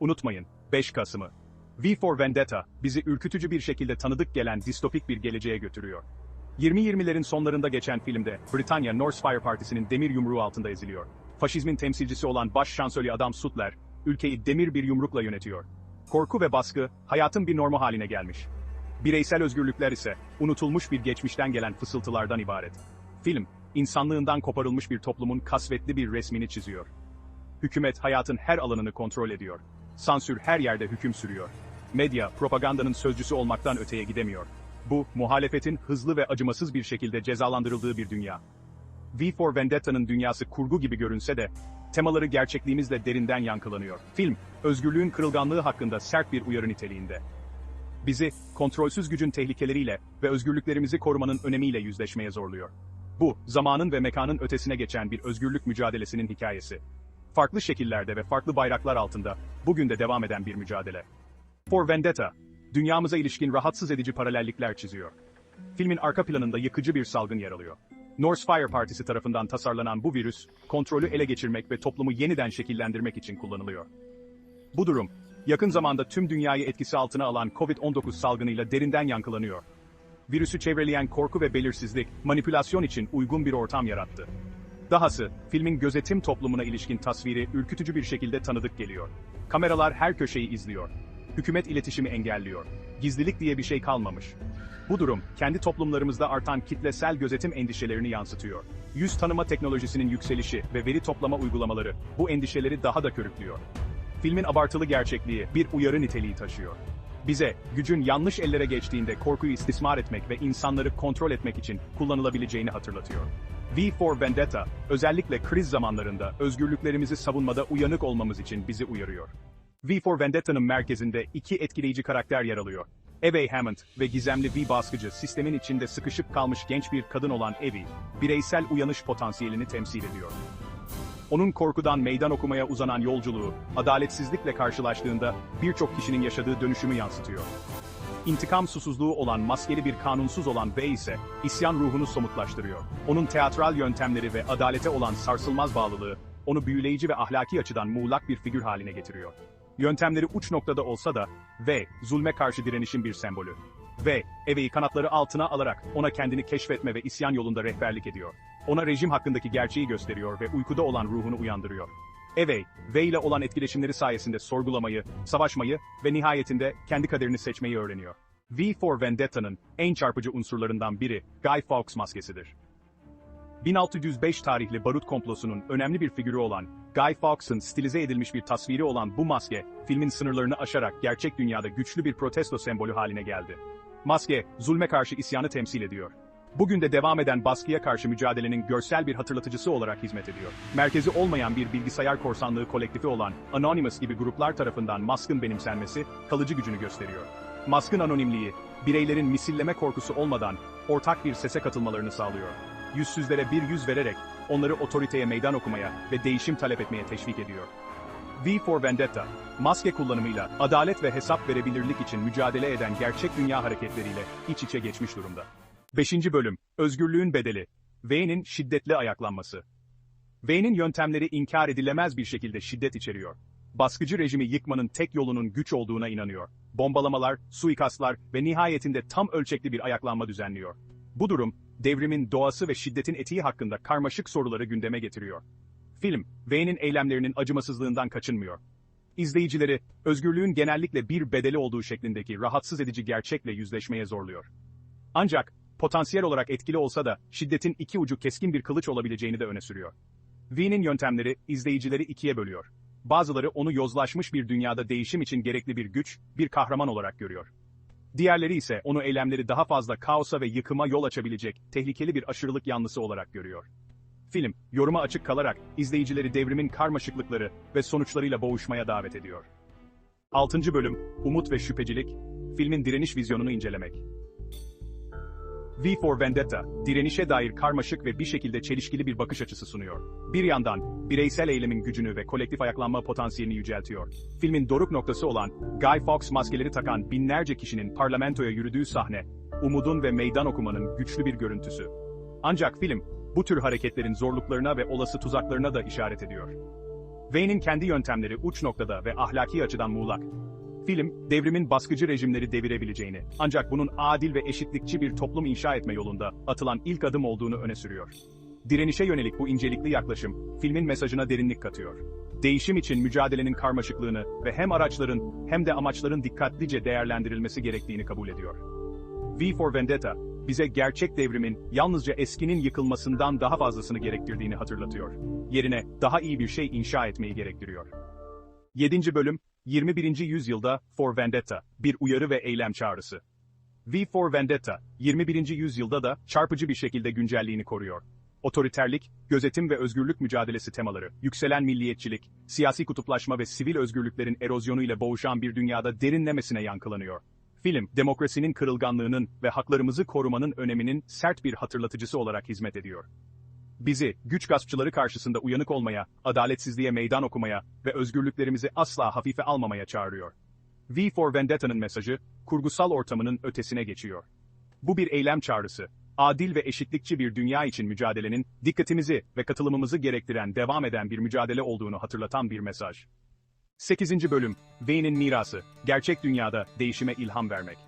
Unutmayın, 5 Kasım'ı. V for Vendetta, bizi ürkütücü bir şekilde tanıdık gelen distopik bir geleceğe götürüyor. 20-20'lerin sonlarında geçen filmde, Britanya North Fire Partisi'nin demir yumruğu altında eziliyor. Faşizmin temsilcisi olan baş şansölye Adam Sutler, ülkeyi demir bir yumrukla yönetiyor. Korku ve baskı, hayatın bir normu haline gelmiş. Bireysel özgürlükler ise, unutulmuş bir geçmişten gelen fısıltılardan ibaret. Film, insanlığından koparılmış bir toplumun kasvetli bir resmini çiziyor. Hükümet hayatın her alanını kontrol ediyor. Sansür her yerde hüküm sürüyor. Medya, propagandanın sözcüsü olmaktan öteye gidemiyor. Bu, muhalefetin hızlı ve acımasız bir şekilde cezalandırıldığı bir dünya. V for Vendetta'nın dünyası kurgu gibi görünse de, temaları gerçekliğimizle derinden yankılanıyor. Film, özgürlüğün kırılganlığı hakkında sert bir uyarı niteliğinde. Bizi, kontrolsüz gücün tehlikeleriyle ve özgürlüklerimizi korumanın önemiyle yüzleşmeye zorluyor. Bu, zamanın ve mekanın ötesine geçen bir özgürlük mücadelesinin hikayesi. Farklı şekillerde ve farklı bayraklar altında, bugün de devam eden bir mücadele. For Vendetta, dünyamıza ilişkin rahatsız edici paralellikler çiziyor. Filmin arka planında yıkıcı bir salgın yer alıyor. North Fire Partisi tarafından tasarlanan bu virüs, kontrolü ele geçirmek ve toplumu yeniden şekillendirmek için kullanılıyor. Bu durum, yakın zamanda tüm dünyayı etkisi altına alan COVID-19 salgınıyla derinden yankılanıyor. Virüsü çevreleyen korku ve belirsizlik, manipülasyon için uygun bir ortam yarattı. Dahası, filmin gözetim toplumuna ilişkin tasviri ürkütücü bir şekilde tanıdık geliyor. Kameralar her köşeyi izliyor. Hükümet iletişimi engelliyor. Gizlilik diye bir şey kalmamış. Bu durum, kendi toplumlarımızda artan kitlesel gözetim endişelerini yansıtıyor. Yüz tanıma teknolojisinin yükselişi ve veri toplama uygulamaları, bu endişeleri daha da körüklüyor. Filmin abartılı gerçekliği, bir uyarı niteliği taşıyor. Bize, gücün yanlış ellere geçtiğinde korkuyu istismar etmek ve insanları kontrol etmek için kullanılabileceğini hatırlatıyor. V for Vendetta, özellikle kriz zamanlarında özgürlüklerimizi savunmada uyanık olmamız için bizi uyarıyor. V for Vendetta'nın merkezinde iki etkileyici karakter yer alıyor. Evie Hammond ve gizemli V baskıcı sistemin içinde sıkışıp kalmış genç bir kadın olan Evie, bireysel uyanış potansiyelini temsil ediyor. Onun korkudan meydan okumaya uzanan yolculuğu, adaletsizlikle karşılaştığında birçok kişinin yaşadığı dönüşümü yansıtıyor. İntikam susuzluğu olan maskeli bir kanunsuz olan V ise, isyan ruhunu somutlaştırıyor. Onun teatral yöntemleri ve adalete olan sarsılmaz bağlılığı, onu büyüleyici ve ahlaki açıdan muğlak bir figür haline getiriyor. Yöntemleri uç noktada olsa da, V, zulme karşı direnişin bir sembolü. V, Eve'yi kanatları altına alarak ona kendini keşfetme ve isyan yolunda rehberlik ediyor. Ona rejim hakkındaki gerçeği gösteriyor ve uykuda olan ruhunu uyandırıyor. Eve, V ile olan etkileşimleri sayesinde sorgulamayı, savaşmayı ve nihayetinde kendi kaderini seçmeyi öğreniyor. V for Vendetta'nın en çarpıcı unsurlarından biri Guy Fawkes maskesidir. 1605 tarihli barut komplosunun önemli bir figürü olan Guy Fawkes'ın stilize edilmiş bir tasviri olan bu maske, filmin sınırlarını aşarak gerçek dünyada güçlü bir protesto sembolü haline geldi. Maske, zulme karşı isyanı temsil ediyor. Bugün de devam eden baskıya karşı mücadelenin görsel bir hatırlatıcısı olarak hizmet ediyor. Merkezi olmayan bir bilgisayar korsanlığı kolektifi olan Anonymous gibi gruplar tarafından Musk'ın benimsenmesi, kalıcı gücünü gösteriyor. Musk'ın anonimliği, bireylerin misilleme korkusu olmadan ortak bir sese katılmalarını sağlıyor. Yüzsüzlere bir yüz vererek, onları otoriteye meydan okumaya ve değişim talep etmeye teşvik ediyor. V for Vendetta, maske kullanımıyla adalet ve hesap verebilirlik için mücadele eden gerçek dünya hareketleriyle iç içe geçmiş durumda. 5. Bölüm, Özgürlüğün Bedeli. V'nin şiddetli ayaklanması. V'nin yöntemleri inkar edilemez bir şekilde şiddet içeriyor. Baskıcı rejimi yıkmanın tek yolunun güç olduğuna inanıyor. Bombalamalar, suikastlar ve nihayetinde tam ölçekli bir ayaklanma düzenliyor. Bu durum, devrimin doğası ve şiddetin etiği hakkında karmaşık soruları gündeme getiriyor. Film, V'nin eylemlerinin acımasızlığından kaçınmıyor. İzleyicileri, özgürlüğün genellikle bir bedeli olduğu şeklindeki rahatsız edici gerçekle yüzleşmeye zorluyor. Ancak, potansiyel olarak etkili olsa da, şiddetin iki ucu keskin bir kılıç olabileceğini de öne sürüyor. V'nin yöntemleri, izleyicileri ikiye bölüyor. Bazıları onu yozlaşmış bir dünyada değişim için gerekli bir güç, bir kahraman olarak görüyor. Diğerleri ise onu eylemleri daha fazla kaosa ve yıkıma yol açabilecek, tehlikeli bir aşırılık yanlısı olarak görüyor. Film, yoruma açık kalarak, izleyicileri devrimin karmaşıklıkları ve sonuçlarıyla boğuşmaya davet ediyor. 6. Bölüm, Umut ve Şüphecilik, filmin direniş vizyonunu incelemek. V for Vendetta, direnişe dair karmaşık ve bir şekilde çelişkili bir bakış açısı sunuyor. Bir yandan, bireysel eylemin gücünü ve kolektif ayaklanma potansiyelini yüceltiyor. Filmin doruk noktası olan, Guy Fawkes maskeleri takan binlerce kişinin parlamentoya yürüdüğü sahne, umudun ve meydan okumanın güçlü bir görüntüsü. Ancak film, bu tür hareketlerin zorluklarına ve olası tuzaklarına da işaret ediyor. Wayne'in kendi yöntemleri uç noktada ve ahlaki açıdan muğlak. Film, devrimin baskıcı rejimleri devirebileceğini, ancak bunun adil ve eşitlikçi bir toplum inşa etme yolunda atılan ilk adım olduğunu öne sürüyor. Direnişe yönelik bu incelikli yaklaşım, filmin mesajına derinlik katıyor. Değişim için mücadelenin karmaşıklığını ve hem araçların hem de amaçların dikkatlice değerlendirilmesi gerektiğini kabul ediyor. V for Vendetta, bize gerçek devrimin yalnızca eskinin yıkılmasından daha fazlasını gerektirdiğini hatırlatıyor. Yerine daha iyi bir şey inşa etmeyi gerektiriyor. 7. bölüm, 21. yüzyılda For Vendetta, bir uyarı ve eylem çağrısı. V for Vendetta, 21. yüzyılda da çarpıcı bir şekilde güncelliğini koruyor. Otoriterlik, gözetim ve özgürlük mücadelesi temaları, yükselen milliyetçilik, siyasi kutuplaşma ve sivil özgürlüklerin erozyonu ile boğuşan bir dünyada derinlemesine yankılanıyor. Film, demokrasinin kırılganlığının ve haklarımızı korumanın öneminin sert bir hatırlatıcısı olarak hizmet ediyor. Bizi, güç gaspçıları karşısında uyanık olmaya, adaletsizliğe meydan okumaya ve özgürlüklerimizi asla hafife almamaya çağırıyor. V for Vendetta'nın mesajı, kurgusal ortamının ötesine geçiyor. Bu bir eylem çağrısı, adil ve eşitlikçi bir dünya için mücadelenin, dikkatimizi ve katılımımızı gerektiren devam eden bir mücadele olduğunu hatırlatan bir mesaj. 8. Bölüm, Wayne'in mirası, gerçek dünyada değişime ilham vermek.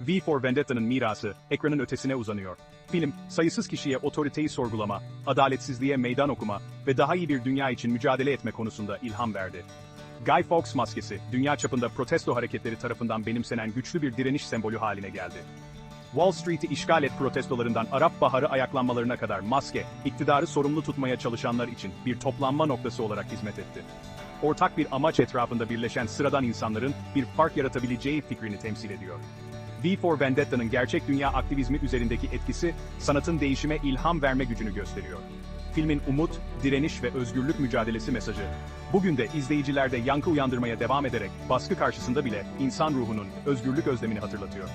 V for Vendetta'nın mirası, ekranın ötesine uzanıyor. Film, sayısız kişiye otoriteyi sorgulama, adaletsizliğe meydan okuma ve daha iyi bir dünya için mücadele etme konusunda ilham verdi. Guy Fawkes maskesi, dünya çapında protesto hareketleri tarafından benimsenen güçlü bir direniş sembolü haline geldi. Wall Street'i işgal et protestolarından Arap Baharı ayaklanmalarına kadar maske, iktidarı sorumlu tutmaya çalışanlar için bir toplanma noktası olarak hizmet etti. Ortak bir amaç etrafında birleşen sıradan insanların bir fark yaratabileceği fikrini temsil ediyor. V for Vendetta'nın gerçek dünya aktivizmi üzerindeki etkisi, sanatın değişime ilham verme gücünü gösteriyor. Filmin umut, direniş ve özgürlük mücadelesi mesajı, bugün de izleyicilerde yankı uyandırmaya devam ederek baskı karşısında bile insan ruhunun özgürlük özlemini hatırlatıyor.